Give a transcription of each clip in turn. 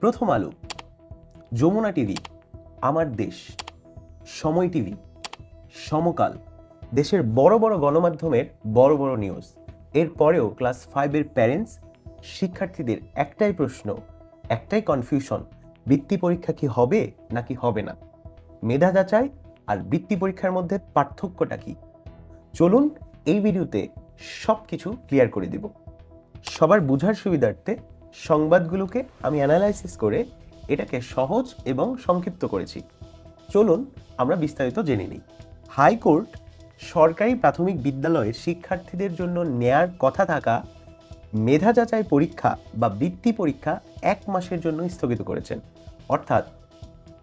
প্রথম আলো, যমুনা টিভি, আমার দেশ, সময় টিভি, সমকাল, দেশের বড় বড় গণমাধ্যমের বড় বড় নিউজ এরপরেও ক্লাস ফাইভের প্যারেন্টস শিক্ষার্থীদের একটাই প্রশ্ন, একটাই কনফিউশন বৃত্তি পরীক্ষা কি হবে নাকি হবে না? মেধা যাচাই আর বৃত্তি পরীক্ষার মধ্যে পার্থক্যটা কি? চলুন এই ভিডিওতে সব কিছু ক্লিয়ার করে দেব। সবার বোঝার সুবিধার্থে সংবাদগুলোকে আমি অ্যানালাইসিস করে এটাকে সহজ এবং সংক্ষিপ্ত করেছি। চলুন আমরা বিস্তারিত জেনে নিই। হাইকোর্ট সরকারি প্রাথমিক বিদ্যালয়ের শিক্ষার্থীদের জন্য নেয়ার কথা থাকা, মেধা যাচাই পরীক্ষা বা বৃত্তি পরীক্ষা এক মাসের জন্য স্থগিত করেছেন। অর্থাৎ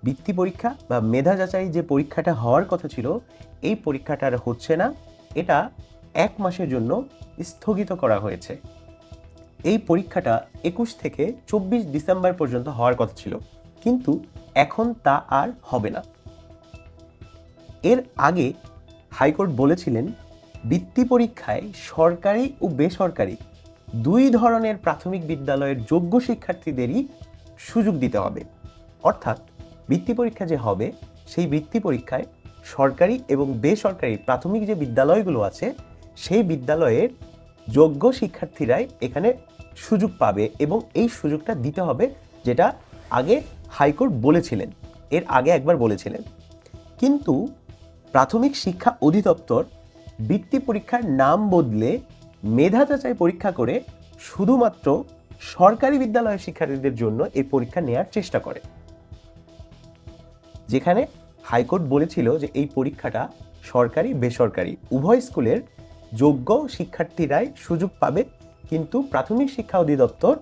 বৃত্তি পরীক্ষা বা মেধা যাচাই যে পরীক্ষাটা হওয়ার কথা ছিল, এই পরীক্ষাটা আর হচ্ছে না, এটা এক মাসের জন্য স্থগিত করা হয়েছে। এই পরীক্ষাটা একুশ থেকে চব্বিশ ডিসেম্বর পর্যন্ত হওয়ার কথা ছিল, কিন্তু এখন তা আর হবে না। এর আগে হাইকোর্ট বলেছিলেন, বৃত্তি পরীক্ষায় সরকারি ও বেসরকারি দুই ধরনের প্রাথমিক বিদ্যালয়ের যোগ্য শিক্ষার্থীদেরই সুযোগ দিতে হবে। অর্থাৎ বৃত্তি পরীক্ষা যে হবে, সেই বৃত্তি পরীক্ষায় সরকারি এবং বেসরকারি প্রাথমিক যে বিদ্যালয়গুলো আছে, সেই বিদ্যালয়ের যোগ্য শিক্ষার্থীরাই এখানে সুযোগ পাবে এবং এই সুযোগটা দিতে হবে যেটা আগে হাইকোর্ট বলেছিলেন। এর আগে একবার বলেছিলেন। কিন্তু প্রাথমিক শিক্ষা অধিদপ্তর বৃত্তি পরীক্ষার নাম বদলে মেধা যাচাই পরীক্ষা করে শুধুমাত্র সরকারি বিদ্যালয়ের শিক্ষার্থীদের জন্য এই পরীক্ষা নেওয়ার চেষ্টা করে। যেখানে হাইকোর্ট বলেছিল যে এই পরীক্ষাটা সরকারি, বেসরকারি, উভয় স্কুলের যোগ্য শিক্ষার্থীরাই সুযোগ পাবে কিন্তু প্রাথমিক শিক্ষা অধিদপ্তর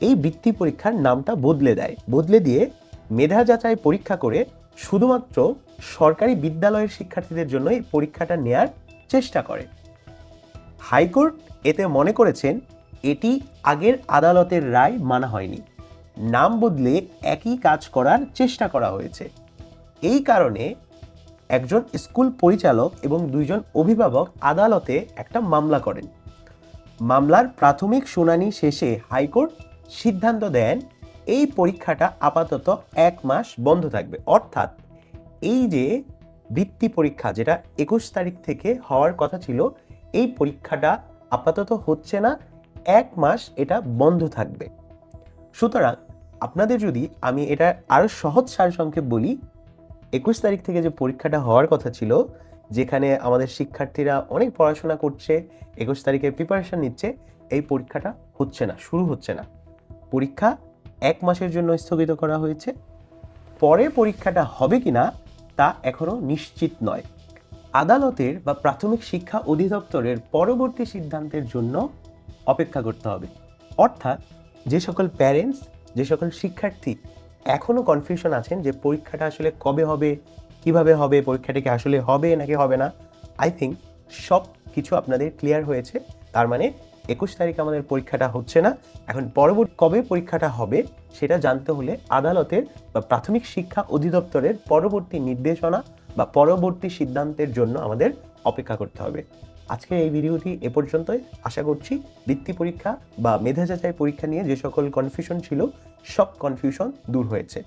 এই বৃত্তি পরীক্ষার নামটা বদলে দেয়। বদলে দিয়ে মেধা যাচাই পরীক্ষা করে শুধুমাত্র সরকারি বিদ্যালয়ের শিক্ষার্থীদের জন্য এই পরীক্ষাটা নেয়ার চেষ্টা করে। হাইকোর্ট এতে মনে করেছেন, এটি আগের আদালতের রায় মানা হয়নি। নাম বদলে একই কাজ করার চেষ্টা করা হয়েছে। এই কারণে একজন স্কুল পরিচালক এবং দুইজন অভিভাবক আদালতে একটা মামলা করেন। মামলার প্রাথমিক শুনানি শেষে হাইকোর্ট সিদ্ধান্ত দেন, এই পরীক্ষাটা আপাতত এক মাস বন্ধ থাকবে। অর্থাৎ এই যে বৃত্তি পরীক্ষা যেটা একুশ তারিখ থেকে হওয়ার কথা ছিল, এই পরীক্ষাটা আপাতত হচ্ছে না, এক মাস এটা বন্ধ থাকবে। সুতরাং আপনাদের যদি আমি এটা আরও সহজ সারসংক্ষেপ বলি, একুশ তারিখ থেকে যে পরীক্ষাটা হওয়ার কথা ছিল যেখানে আমাদের শিক্ষার্থীরা অনেক পড়াশোনা করছে, একুশ তারিখে প্রিপারেশন নিচ্ছে, এই পরীক্ষাটা হচ্ছে না, শুরু হচ্ছে না। পরীক্ষা এক মাসের জন্য স্থগিত করা হয়েছে। পরে পরীক্ষাটা হবে কিনা তা এখনও নিশ্চিত নয়। আদালতের বা প্রাথমিক শিক্ষা অধিদপ্তরের পরবর্তী সিদ্ধান্তের জন্য অপেক্ষা করতে হবে। অর্থাৎ যে সকল প্যারেন্টস যে সকল শিক্ষার্থী এখনও কনফিউশন আছেন যে পরীক্ষাটা আসলে কবে হবে কীভাবে হবে, পরীক্ষাটা কি আসলে হবে নাকি হবে না আই থিঙ্ক সব কিছু আপনাদের ক্লিয়ার হয়েছে। তার মানে একুশ তারিখ আমাদের পরীক্ষাটা হচ্ছে না। এখন পরবর্তী কবে পরীক্ষাটা হবে সেটা জানতে হলে আদালতের বা প্রাথমিক শিক্ষা অধিদপ্তরের পরবর্তী নির্দেশনা বা পরবর্তী সিদ্ধান্তের জন্য আমাদের অপেক্ষা করতে হবে। আজকের এই ভিডিওটি এ পর্যন্তই। আশা করছি বৃত্তি পরীক্ষা বা মেধা যাচাই পরীক্ষা নিয়ে যে সকল কনফিউশন ছিল, সব কনফিউশন দূর হয়েছে।